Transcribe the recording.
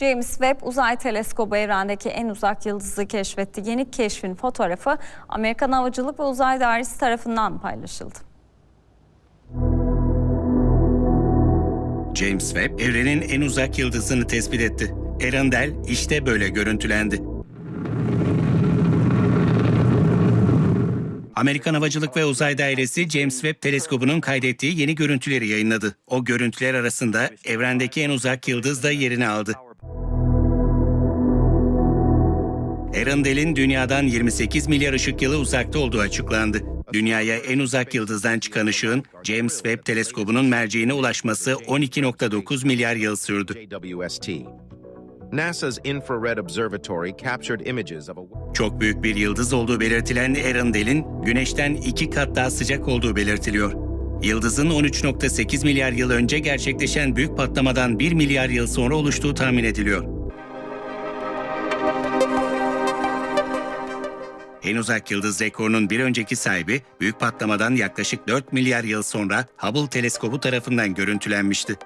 James Webb Uzay Teleskobu evrendeki en uzak yıldızı keşfetti. Yeni keşfin fotoğrafı Amerikan Havacılık ve Uzay Dairesi tarafından paylaşıldı. James Webb evrenin en uzak yıldızını tespit etti. Earendel işte böyle görüntülendi. Amerikan Havacılık ve Uzay Dairesi James Webb teleskobunun kaydettiği yeni görüntüleri yayınladı. O görüntüler arasında evrendeki en uzak yıldız da yerini aldı. Erendel'in dünyadan 28 milyar ışık yılı uzakta olduğu açıklandı. Dünyaya en uzak yıldızdan çıkan ışığın James Webb teleskobunun merceğine ulaşması 12.9 milyar yıl sürdü. NASA's Infrared Observatory captured images of a Çok büyük bir yıldız olduğu belirtilen Erendel'in Güneş'ten iki kat daha sıcak olduğu belirtiliyor. Yıldızın 13.8 milyar yıl önce gerçekleşen büyük patlamadan 1 milyar yıl sonra oluştuğu tahmin ediliyor. En uzak yıldız rekorunun bir önceki sahibi büyük patlamadan yaklaşık 4 milyar yıl sonra Hubble teleskobu tarafından görüntülenmişti.